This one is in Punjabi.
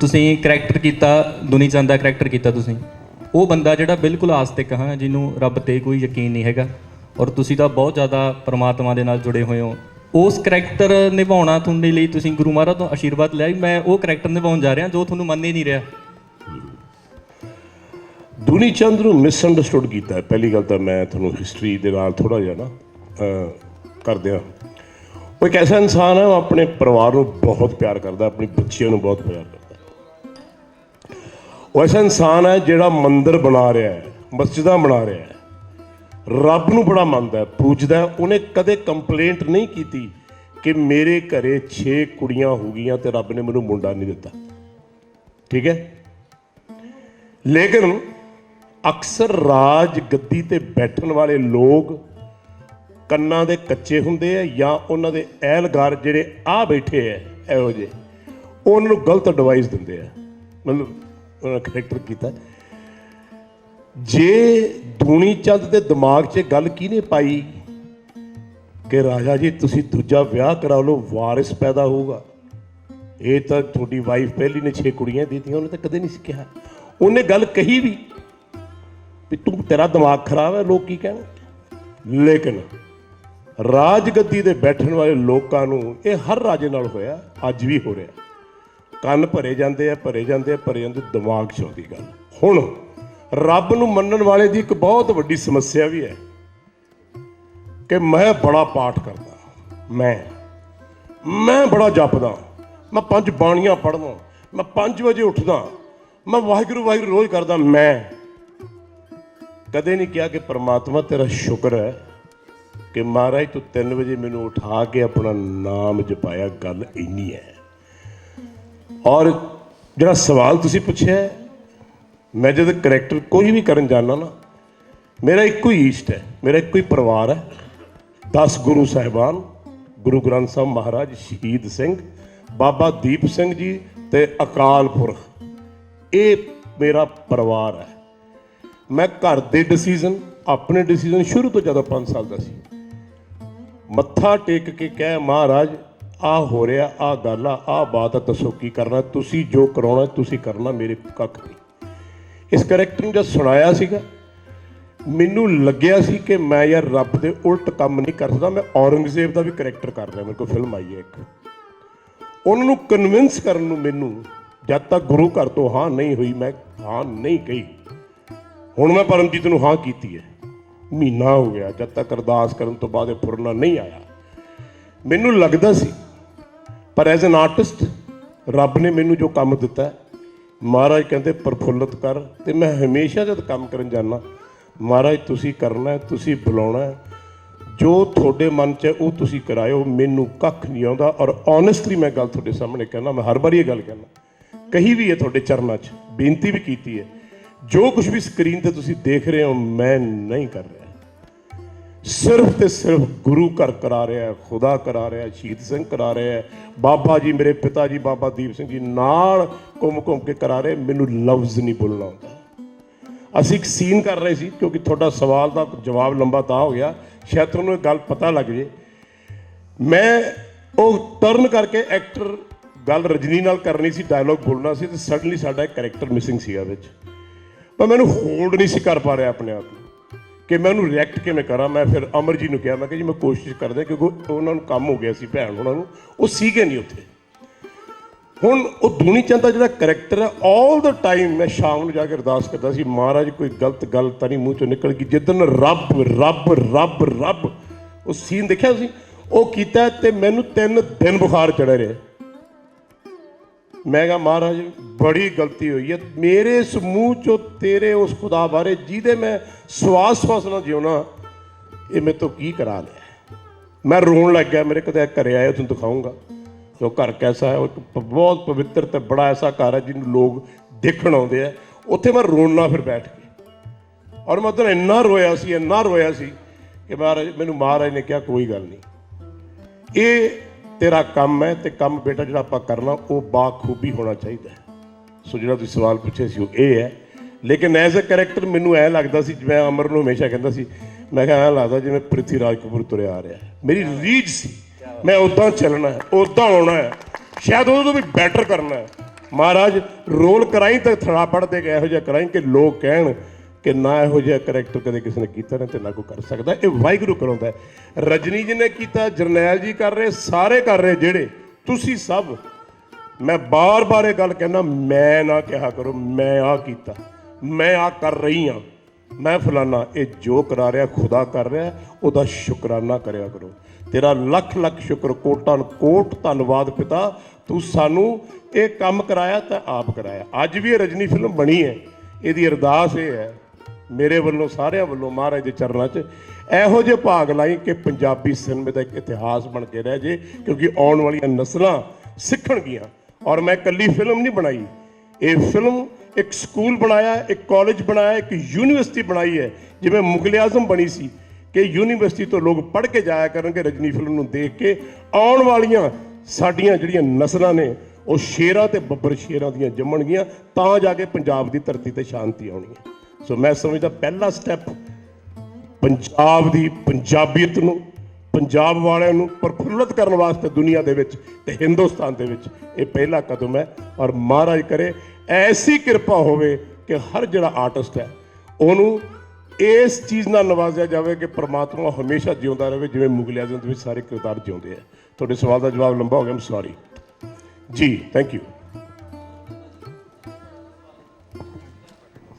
ਤੁਸੀਂ ਕਰੈਕਟਰ ਕੀਤਾ, ਦੁਨੀ ਚੰਦ ਦਾ ਕਰੈਕਟਰ ਕੀਤਾ ਤੁਸੀਂ। ਉਹ ਬੰਦਾ ਜਿਹੜਾ ਬਿਲਕੁਲ ਆਸਤਿਕ ਹਾਂ, ਜਿਹਨੂੰ ਰੱਬ ਤੇ ਕੋਈ ਯਕੀਨ ਨਹੀਂ ਹੈਗਾ, ਔਰ ਤੁਸੀਂ ਤਾਂ ਬਹੁਤ ਜ਼ਿਆਦਾ ਪਰਮਾਤਮਾ ਦੇ ਨਾਲ ਜੁੜੇ ਹੋਏ ਹੋ। ਉਸ ਕਰੈਕਟਰ ਨਿਭਾਉਣਾ ਤੁਹਾਡੇ ਲਈ ਤੁਸੀਂ ਗੁਰੂ ਮਹਾਰਾਜ ਤੋਂ ਆਸ਼ੀਰਵਾਦ ਲਿਆ ਮੈਂ ਉਹ ਕਰੈਕਟਰ ਨਿਭਾਉਣ ਜਾ ਰਿਹਾ ਜੋ ਤੁਹਾਨੂੰ ਮੰਨ ਹੀ ਨਹੀਂ ਰਿਹਾ। ਦੁਨੀ ਚੰਦ ਨੂੰ ਮਿਸਅੰਡਰਸਟੂਡ ਕੀਤਾ ਪਹਿਲੀ ਗੱਲ ਤਾਂ ਮੈਂ ਤੁਹਾਨੂੰ ਹਿਸਟਰੀ ਦੇ ਨਾਲ ਥੋੜਾ ਜਿਹਾ ਨਾ ਕਰਦਿਆਂ। ਉਹ ਇੱਕ ਐਸਾ ਇਨਸਾਨ ਹੈ, ਉਹ ਆਪਣੇ ਪਰਿਵਾਰ ਨੂੰ ਬਹੁਤ ਪਿਆਰ ਕਰਦਾ, ਆਪਣੀ ਬੱਚਿਆਂ ਨੂੰ ਬਹੁਤ ਪਿਆਰ ਕਰਦਾ। ਉਹ ਐਸਾ ਇਨਸਾਨ ਹੈ ਜਿਹੜਾ ਮੰਦਰ ਬਣਾ ਰਿਹਾ ਹੈ, ਮਸਜਿਦਾਂ ਬਣਾ ਰਿਹਾ ਹੈ। ਰੱਬ ਨੂੰ ਬੜਾ ਮੰਨਦਾ ਹੈ, ਪੂਜਦਾ ਹੈ। ਉਹਨੇ ਕਦੇ ਕੰਪਲੇਂਟ ਨਹੀਂ ਕੀਤੀ ਕਿ ਮੇਰੇ ਘਰੇ 6 ਕੁੜੀਆਂ ਹੋ ਗਈਆਂ ਤੇ ਰੱਬ ਨੇ ਮੈਨੂੰ ਮੁੰਡਾ ਨਹੀਂ ਦਿੱਤਾ। ਠੀਕ ਹੈ? ਲੇਕਿਨ ਅਕਸਰ ਰਾਜ ਗੱਦੀ ਤੇ ਬੈਠਣ ਵਾਲੇ ਲੋਕ ਕੰਨਾਂ ਦੇ ਕੱਚੇ ਹੁੰਦੇ ਆ ਜਾਂ ਉਹਨਾਂ ਦੇ ਐਲਗਾਰ ਜਿਹੜੇ ਆ ਬੈਠੇ ਆ, ਇਹੋ ਜਿਹੇ। ਉਹਨਾਂ ਨੂੰ ਗਲਤ ਐਡਵਾਈਸ ਦਿੰਦੇ ਆ। ਮਤਲਬ ਉਹਨਾਂ ਕਰੈਕਟਰ ਕੀਤਾ। ਜੇ ਦੂਣੀ ਚੰਦ ਦੇ ਦਿਮਾਗ 'ਚ ਗੱਲ ਕਿਹਨੇ ਪਾਈ? ਕਿ ਰਾਜਾ ਜੀ, ਤੁਸੀਂ ਦੂਜਾ ਵਿਆਹ ਕਰਾ ਲਓ, ਵਾਰਿਸ ਪੈਦਾ ਹੋਊਗਾ। ਇਹ ਤਾਂ ਤੁਹਾਡੀ ਵਾਈਫ ਪਹਿਲੀ ਨੇ 6 ਕੁੜੀਆਂ ਦਿੱਤੀਆਂ, ਉਹਨੇ ਤਾਂ ਕਦੇ ਨਹੀਂ ਸੀ ਕਿਹਾ। ਉਹਨੇ ਗੱਲ ਕਹੀ ਵੀ ਵੀ ਤੂੰ ਤੇਰਾ ਦਿਮਾਗ ਖਰਾਬ ਹੈ, ਲੋਕ ਕੀ ਕਹਿਣ? ਲੇਕਿਨ ਰਾਜਗੱਦੀ ਦੇ ਬੈਠਣ ਵਾਲੇ ਲੋਕਾਂ ਨੂੰ ਇਹ ਹਰ ਰਾਜੇ ਨਾਲ ਹੋਇਆ, ਅੱਜ ਵੀ ਹੋ ਰਿਹਾ। ਕੰਨ ਭਰੇ ਜਾਂਦੇ ਆ, ਭਰੇ ਜਾਂਦੇ ਆ, ਭਰੇ ਜਾਂਦੇ ਦਿਮਾਗ 'ਚ ਆਉਂਦੀ ਗੱਲ। ਹੁਣ ਰੱਬ ਨੂੰ ਮੰਨਣ ਵਾਲੇ ਦੀ ਇੱਕ ਬਹੁਤ ਵੱਡੀ ਸਮੱਸਿਆ ਵੀ ਹੈ ਕਿ ਮੈਂ ਬੜਾ ਪਾਠ ਕਰਦਾ ਮੈਂ ਮੈਂ ਬੜਾ ਜਪਦਾ ਮੈਂ ਪੰਜ ਬਾਣੀਆਂ ਪੜ੍ਹਦਾ ਮੈਂ 5 ਵਜੇ ਉੱਠਦਾ ਮੈਂ ਵਾਹਿਗੁਰੂ ਵਾਹਿਗੁਰੂ ਰੋਜ਼ ਕਰਦਾ ਮੈਂ। ਕਦੇ ਨਹੀਂ ਕਿਹਾ ਕਿ ਪ੍ਰਮਾਤਮਾ ਤੇਰਾ ਸ਼ੁਕਰ ਹੈ ਕਿ ਮਹਾਰਾਜ ਤੂੰ 3 ਵਜੇ ਮੈਨੂੰ ਉਠਾ ਕੇ ਆਪਣਾ ਨਾਮ ਜਪਾਇਆ। ਗੱਲ ਇੰਨੀ ਹੈ। ਔਰ ਜਿਹੜਾ ਸਵਾਲ ਤੁਸੀਂ ਪੁੱਛਿਆ, ਮੈਂ ਜਦ ਕਰੈਕਟਰ ਕੋਈ ਵੀ ਕਰਨ ਜਾਣਾ ਨਾ, ਮੇਰਾ ਇੱਕੋ ਹੀ ਇਸ਼ਟ ਹੈ, ਮੇਰਾ ਇੱਕੋ ਹੀ ਪਰਿਵਾਰ ਹੈ। 10 ਗੁਰੂ ਸਾਹਿਬਾਨ, ਗੁਰੂ ਗ੍ਰੰਥ ਸਾਹਿਬ ਮਹਾਰਾਜ, ਸ਼ਹੀਦ ਸਿੰਘ, ਬਾਬਾ ਦੀਪ ਸਿੰਘ ਜੀ ਤੇ ਅਕਾਲ ਪੁਰਖ। ਇਹ ਮੇਰਾ ਪਰਿਵਾਰ ਹੈ। ਮੈਂ ਘਰ ਦੇ ਡਿਸੀਜਨ ਆਪਣੇ ਡਿਸੀਜਨ ਸ਼ੁਰੂ ਤੋਂ ਜਦੋਂ 5 ਸਾਲ ਦਾ ਸੀ। ਮੱਥਾ ਟੇਕ ਕੇ ਕਹਿ, ਮਹਾਰਾਜ ਆ ਹੋ ਰਿਹਾ, ਆ ਗੱਲ ਆ ਆ ਬਾਤ ਆ, ਦੱਸੋ ਕੀ ਕਰਨਾ, ਤੁਸੀਂ ਜੋ ਕਰਾਉਣਾ, ਤੁਸੀਂ ਕਰਨਾ ਮੇਰੇ ਕੱਖ ਨਹੀਂ। ਇਸ ਕਰੈਕਟਰ ਨੂੰ ਜਦ ਸੁਣਾਇਆ ਸੀਗਾ, ਮੈਨੂੰ ਲੱਗਿਆ ਸੀ ਕਿ ਮੈਂ ਯਾਰ ਰੱਬ ਦੇ ਉਲਟ ਕੰਮ ਨਹੀਂ ਕਰ ਸਕਦਾ, ਮੈਂ ਔਰੰਗਜ਼ੇਬ ਦਾ ਵੀ ਕਰੈਕਟਰ ਕਰ ਰਿਹਾ, ਮੇਰੇ ਕੋਲ ਫਿਲਮ ਆਈ ਹੈ ਇੱਕ। ਉਹਨਾਂ ਨੂੰ ਕਨਵਿੰਸ ਕਰਨ ਨੂੰ ਮੈਨੂੰ, ਜਦ ਤੱਕ ਗੁਰੂ ਘਰ ਤੋਂ ਹਾਂ ਨਹੀਂ ਹੋਈ, ਮੈਂ ਹਾਂ ਨਹੀਂ ਕਹੀ। ਹੁਣ ਮੈਂ ਪਰਮਜੀਤ ਨੂੰ ਹਾਂ ਕੀਤੀ ਹੈ। ਮਹੀਨਾ ਹੋ ਗਿਆ, ਜਦ ਤੱਕ ਅਰਦਾਸ ਕਰਨ ਤੋਂ ਬਾਅਦ ਇਹ ਫੁਰਨਾ ਨਹੀਂ ਆਇਆ। ਮੈਨੂੰ ਲੱਗਦਾ ਸੀ ਪਰ ਐਜ਼ ਐਨ ਆਰਟਿਸਟ ਰੱਬ ਨੇ ਮੈਨੂੰ ਜੋ ਕੰਮ ਦਿੱਤਾ ਮਹਾਰਾਜ ਕਹਿੰਦੇ ਪ੍ਰਫੁੱਲਤ ਕਰ, ਤੇ ਮੈਂ ਹਮੇਸ਼ਾ ਜਦ ਕੰਮ ਕਰਨ ਜਾਂਦਾ, ਮਹਾਰਾਜ ਤੁਸੀਂ ਕਰਨਾ ਤੁਸੀਂ ਬੁਲਾਉਣਾ ਜੋ ਤੁਹਾਡੇ ਮਨ 'ਚ ਹੈ, ਉਹ ਤੁਸੀਂ ਕਰਾਇਓ, ਮੈਨੂੰ ਕੱਖ ਨਹੀਂ ਆਉਂਦਾ, ਔਰ ਓਨੈਸਟਲੀ ਮੈਂ ਗੱਲ ਤੁਹਾਡੇ ਸਾਹਮਣੇ ਕਹਿਣਾ ਮੈਂ ਹਰ ਵਾਰੀ ਇਹ ਗੱਲ ਕਹਿੰਦਾ, ਕਹੀ ਵੀ ਹੈ ਤੁਹਾਡੇ ਚਰਨਾਂ 'ਚ, ਬੇਨਤੀ ਵੀ ਕੀਤੀ ਹੈ, ਜੋ ਕੁਝ ਵੀ ਸਕਰੀਨ ਤੇ ਤੁਸੀਂ ਦੇਖ ਰਹੇ ਹੋ, ਮੈਂ ਨਹੀਂ ਕਰ ਰਿਹਾ। ਸਿਰਫ ਤੇ ਸਿਰਫ ਗੁਰੂ ਘਰ ਕਰਾ ਰਿਹਾ ਖੁਦਾ ਕਰਾ ਰਿਹਾ ਸ਼ਹੀਦ ਸਿੰਘ ਕਰਾ ਰਿਹਾ ਬਾਬਾ ਜੀ, ਮੇਰੇ ਪਿਤਾ ਜੀ, ਬਾਬਾ ਦੀਪ ਸਿੰਘ ਜੀ ਨਾਲ ਘੁੰਮ ਘੁੰਮ ਕੇ ਕਰਾ ਰਹੇ, ਮੈਨੂੰ ਲਫ਼ਜ਼ ਨਹੀਂ ਬੋਲਣਾ ਆਉਂਦਾ। ਅਸੀਂ ਇੱਕ ਸੀਨ ਕਰ ਰਹੇ ਸੀ, ਕਿਉਂਕਿ ਤੁਹਾਡਾ ਸਵਾਲ ਦਾ ਜਵਾਬ ਲੰਬਾ ਤਾਂ ਹੋ ਗਿਆ, ਸ਼ਾਇਦ ਤੁਹਾਨੂੰ ਇਹ ਗੱਲ ਪਤਾ ਲੱਗ ਜੇ। ਮੈਂ ਉਹ ਟਰਨ ਕਰਕੇ ਐਕਟਰ ਗੱਲ ਰਜਨੀ ਨਾਲ ਕਰਨੀ ਸੀ ਡਾਇਲੋਗ ਬੋਲਣਾ ਸੀ, ਤੇ ਸਡਨਲੀ ਸਾਡਾ ਇੱਕ ਕੈਰੈਕਟਰ ਮਿਸਿੰਗ ਸੀਗਾ ਵਿੱਚ। ਪਰ ਮੈਨੂੰ ਹੋਲਡ ਨਹੀਂ ਸੀ ਕਰ ਪਾ ਰਿਹਾ ਆਪਣੇ ਆਪ ਨੂੰ। ਕਿ ਮੈਂ ਉਹਨੂੰ ਰਿਐਕਟ ਕਿਵੇਂ ਕਰਾਂ? ਮੈਂ ਫਿਰ ਅਮਰ ਜੀ ਨੂੰ ਕਿਹਾ, ਮੈਂ ਕਿਹਾ ਜੀ, ਮੈਂ ਕੋਸ਼ਿਸ਼ ਕਰਦਾ ਕਿਉਂਕਿ ਉਹਨਾਂ ਨੂੰ ਕੰਮ ਹੋ ਗਿਆ ਸੀ, ਭੈਣ ਉਹਨਾਂ ਨੂੰ। ਉਹ ਸੀਗੇ ਨਹੀਂ ਉੱਥੇ। ਹੁਣ ਉਹ ਦੂਣੀ ਚੰਦ ਦਾ ਜਿਹੜਾ ਕੈਰੈਕਟਰ ਹੈ 올 ਦਾ ਟਾਈਮ ਮੈਂ ਸ਼ਾਮ ਨੂੰ ਜਾ ਕੇ ਅਰਦਾਸ ਕਰਦਾ ਸੀ, ਮਹਾਰਾਜ, ਕੋਈ ਗਲਤ ਗੱਲ ਤਾਂ ਨਹੀਂ, ਮੂੰਹ ਚੋਂ ਨਿਕਲ ਗਈ। ਜਿੱਦਨ ਰੱਬ ਰੱਬ ਰੱਬ ਰੱਬ, ਉਹ ਸੀਨ ਦੇਖਿਆ ਸੀ ਉਹ ਕੀਤਾ ਤੇ ਮੈਨੂੰ ਤਿੰਨ ਦਿਨ ਬੁਖਾਰ ਚੜ੍ਹ ਰਿਹਾ। ਮੈਂ ਕਿਹਾ, ਮਹਾਰਾਜ, ਬੜੀ ਗਲਤੀ ਹੋਈ ਹੈ। ਮੇਰੇ ਸਮੂਹ ਚੋਂ ਤੇਰੇ ਉਸ ਖੁਦਾ ਬਾਰੇ, ਜਿਹਦੇ ਮੈਂ ਸਵਾਸ ਸਵਾਸ ਨਾਲ ਜਿਉਣਾ, ਇਹ ਮੇਰੇ ਤੋਂ ਕੀ ਕਰਾ ਲਿਆ? ਮੈਂ ਰੋਣ ਲੱਗ ਗਿਆ। ਮੇਰੇ ਕਦੇ ਘਰੇ ਆਏ ਤੁਹਾਨੂੰ ਦਿਖਾਉਂਗਾ। ਜੋ ਘਰ ਕੈਸਾ ਹੈ, ਉਹ ਇੱਕ ਬਹੁਤ ਪਵਿੱਤਰ ਤੇ ਬੜਾ ਐਸਾ ਘਰ ਹੈ, ਜਿਹਨੂੰ ਲੋਕ ਦੇਖਣ ਆਉਂਦੇ ਆ। ਉੱਥੇ ਮੈਂ ਰੋਣਾ ਫਿਰ ਬੈਠ ਕੇ ਔਰ ਮੈਂ ਉਦੋਂ ਇੰਨਾ ਰੋਇਆ ਸੀ, ਇੰਨਾ ਰੋਇਆ ਸੀ ਕਿ ਮਹਾਰਾਜ, ਮੈਨੂੰ ਮਹਾਰਾਜ ਨੇ ਕਿਹਾ, ਕੋਈ ਗੱਲ ਨਹੀਂ। ਇਹ ਤੇਰਾ ਕੰਮ ਹੈ ਤੇ ਕੰਮ ਬੇਟਾ ਜਿਹੜਾ ਆਪਾਂ ਕਰਨਾ, ਉਹ ਬਾਖੂਬੀ ਹੋਣਾ ਚਾਹੀਦਾ ਹੈ। ਸੋ ਜਿਹੜਾ ਤੁਸੀਂ ਸਵਾਲ ਪੁੱਛਿਆ ਸੀ, ਉਹ ਇਹ ਹੈ। ਲੇਕਿਨ ਐਜ਼ ਅ ਕੈਰੈਕਟਰ ਮੈਨੂੰ ਐ ਲੱਗਦਾ ਸੀ, ਮੈਂ ਅਮਰ ਨੂੰ ਹਮੇਸ਼ਾ ਕਹਿੰਦਾ ਸੀ, ਮੈਂ ਕਿਹਾ ਐਂ ਲੱਗਦਾ ਜਿਵੇਂ ਪ੍ਰਿਥੀ ਰਾਜ ਕਪੂਰ ਤੁਰਿਆ ਆ ਰਿਹਾ ਮੇਰੀ ਰੀਝ ਸੀ, ਮੈਂ ਉਦਾਂ ਚੱਲਣਾ ਹੈ ਉਦਾਂ ਆਉਣਾ ਹੈ, ਸ਼ਾਇਦ ਉਹਦੇ ਤੋਂ ਵੀ ਬੈਟਰ ਕਰਨਾ ਹੈ। ਮਹਾਰਾਜ ਰੋਲ ਕਰਾਈ ਤਾਂ ਥੜਾ ਪੜ ਦੇ ਕੇ ਇਹੋ ਜਿਹਾ ਕਰਾਈ ਕਿ ਲੋਕ ਕਹਿਣ ਕਿ ਨਾ ਇਹੋ ਜਿਹਾ ਕਰੈਕਟਰ ਕਦੇ ਕਿਸੇ ਨੇ ਕੀਤਾ ਨਾ ਤੇ ਨਾ ਕੋਈ ਕਰ ਸਕਦਾ। ਇਹ ਵਾਹਿਗੁਰੂ ਕਰਾਉਂਦਾ ਰਜਨੀ ਜੀ ਨੇ ਕੀਤਾ, ਜਰਨੈਲ ਜੀ ਕਰ ਰਹੇ, ਸਾਰੇ ਕਰ ਰਹੇ, ਜਿਹੜੇ ਤੁਸੀਂ ਸਭ, ਮੈਂ ਬਾਰ-ਬਾਰ ਇਹ ਗੱਲ ਕਹਿਣਾ ਮੈਂ ਨਾ ਕਿਹਾ ਕਰੋ, ਮੈਂ ਆ ਕੀਤਾ, ਮੈਂ ਆ ਕਰ ਰਹੀ ਹਾਂ। ਮੈਂ ਫਲਾਨਾ, ਇਹ ਜੋ ਕਰਾ ਰਿਹਾ, ਖੁਦਾ ਕਰ ਰਿਹਾ, ਉਹਦਾ ਸ਼ੁਕਰਾਨਾ ਕਰਿਆ ਕਰੋ। ਤੇਰਾ ਲੱਖ ਲੱਖ ਸ਼ੁਕਰ, ਕੋਟਾਂ ਕੋਟ ਧੰਨਵਾਦ ਪਿਤਾ, ਤੂੰ ਸਾਨੂੰ ਇਹ ਕੰਮ ਕਰਾਇਆ ਤਾਂ ਆਪ ਕਰਾਇਆ। ਅੱਜ ਵੀ ਇਹ ਰਜਨੀ ਫਿਲਮ ਬਣੀ ਹੈ। ਇਹਦੀ ਅਰਦਾਸ ਇਹ ਹੈ ਮੇਰੇ ਵੱਲੋਂ, ਸਾਰਿਆਂ ਵੱਲੋਂ ਮਹਾਰਾਜ ਦੇ ਚਰਨਾਂ 'ਚ ਇਹੋ ਜਿਹੇ ਭਾਗ ਲਾਈ ਕਿ ਪੰਜਾਬੀ ਸਿਨੇਮੇ ਦਾ ਇੱਕ ਇਤਿਹਾਸ ਬਣ ਕੇ ਰਹਿ ਜੇ, ਕਿਉਂਕਿ ਆਉਣ ਵਾਲੀਆਂ ਨਸਲਾਂ ਸਿੱਖਣਗੀਆਂ। ਔਰ ਮੈਂ ਇਕੱਲੀ ਫਿਲਮ ਨਹੀਂ ਬਣਾਈ। ਇਹ ਫਿਲਮ ਇੱਕ ਸਕੂਲ ਬਣਾਇਆ, ਇੱਕ ਕਾਲਜ ਬਣਾਇਆ, ਇੱਕ ਯੂਨੀਵਰਸਿਟੀ ਬਣਾਈ ਹੈ, ਜਿਵੇਂ ਮੁਗਲ ਆਜ਼ਮ ਬਣੀ ਸੀ ਕਿ ਯੂਨੀਵਰਸਿਟੀ ਤੋਂ ਲੋਕ ਪੜ੍ਹ ਕੇ ਜਾਇਆ ਕਰਨਗੇ ਰਜਨੀ ਫਿਲਮ ਨੂੰ ਦੇਖ ਕੇ। ਆਉਣ ਵਾਲੀਆਂ ਸਾਡੀਆਂ ਜਿਹੜੀਆਂ ਨਸਲਾਂ ਨੇ, ਉਹ ਸ਼ੇਰਾਂ ਤੇ ਬੱਬਰ ਸ਼ੇਰਾਂ ਦੀਆਂ ਜੰਮਣਗੀਆਂ, ਤਾਂ ਜਾ ਕੇ ਪੰਜਾਬ ਦੀ ਧਰਤੀ ਤੇ ਸ਼ਾਂਤੀ ਆਉਣੀ ਹੈ। ਸੋ ਮੈਂ ਸਮਝਦਾ ਪਹਿਲਾ ਸਟੈਪ ਪੰਜਾਬ ਦੀ ਪੰਜਾਬੀਅਤ ਨੂੰ, ਪੰਜਾਬ ਵਾਲਿਆਂ ਨੂੰ ਪ੍ਰਫੁੱਲਤ ਕਰਨ ਵਾਸਤੇ ਦੁਨੀਆ ਦੇ ਵਿੱਚ ਤੇ ਹਿੰਦੁਸਤਾਨ ਦੇ ਵਿੱਚ ਇਹ ਪਹਿਲਾ ਕਦਮ ਹੈ। ਔਰ ਮਹਾਰਾਜ ਕਰੇ, ਐਸੀ ਕਿਰਪਾ ਹੋਵੇ ਕਿ ਹਰ ਜਿਹੜਾ ਆਰਟਿਸਟ ਹੈ, ਉਹਨੂੰ ਇਸ ਚੀਜ਼ ਨਾਲ ਨਵਾਜ਼ਿਆ ਜਾਵੇ ਕਿ ਪ੍ਰਮਾਤਮਾ ਹਮੇਸ਼ਾ ਜਿਉਂਦਾ ਰਹੇ, ਜਿਵੇਂ ਮੁਗਲ ਆਜ਼ਮ ਦੇ ਵਿੱਚ ਸਾਰੇ ਕਿਰਦਾਰ ਜਿਉਂਦੇ ਆ। ਤੁਹਾਡੇ ਸਵਾਲ ਦਾ ਜਵਾਬ ਲੰਬਾ ਹੋ ਗਿਆ ਮੈਂ ਸੌਰੀ ਜੀ ਥੈਂਕ ਯੂ